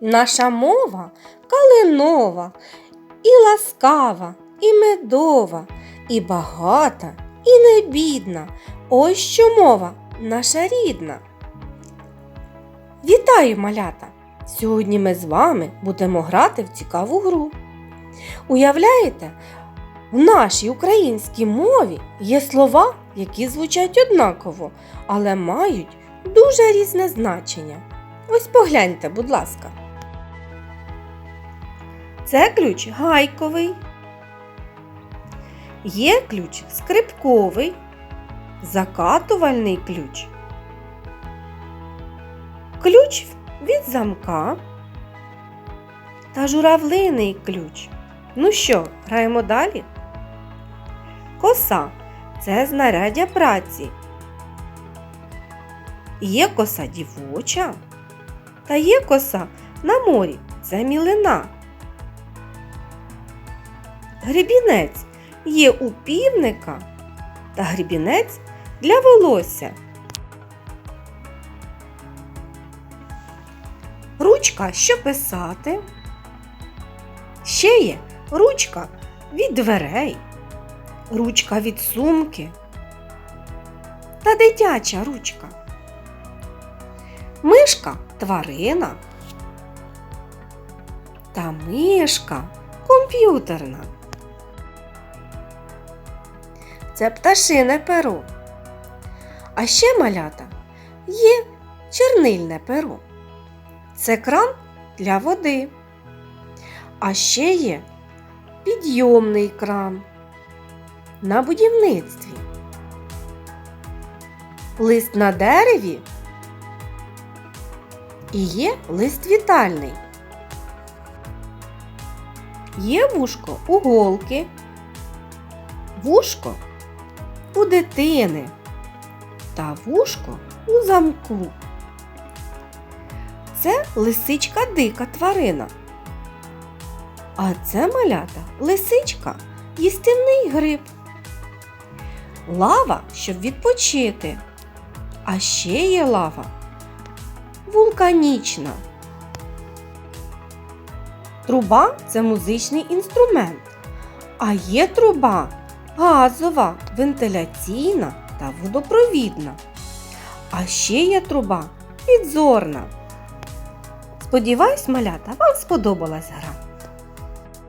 Наша мова калинова, і ласкава, і медова, і багата, і не бідна. Ось що мова наша рідна. Вітаю, малята! Сьогодні ми з вами будемо грати в цікаву гру. Уявляєте, в нашій українській мові є слова, які звучать однаково, але мають дуже різне значення. Ось погляньте, будь ласка. Це ключ гайковий. Є ключ скрипковий, закатувальний ключ. Ключ від замка та журавлиний ключ. Ну що, граємо далі? Коса це знаряддя праці. Є коса дівоча, та є коса на морі це мілина. Гребінець є у півника та гребінець для волосся. Ручка, що писати. Ще є ручка від дверей, ручка від сумки та дитяча ручка. Мишка тварина та мишка комп'ютерна. Це пташине перо. А ще малята є чернильне перо. Це кран для води. А ще є підйомний кран на будівництві. Лист на дереві і є лист вітальний. Є вушко у голки, вушко у дитини та вушко у замку. Це лисичка дика тварина. А це малята лисичка їстівний гриб. Лава, щоб відпочити. А ще є лава вулканічна. Труба це музичний інструмент. А є труба газова, вентиляційна та водопровідна. А ще є труба підзорна. Сподіваюсь, малята, вам сподобалась гра.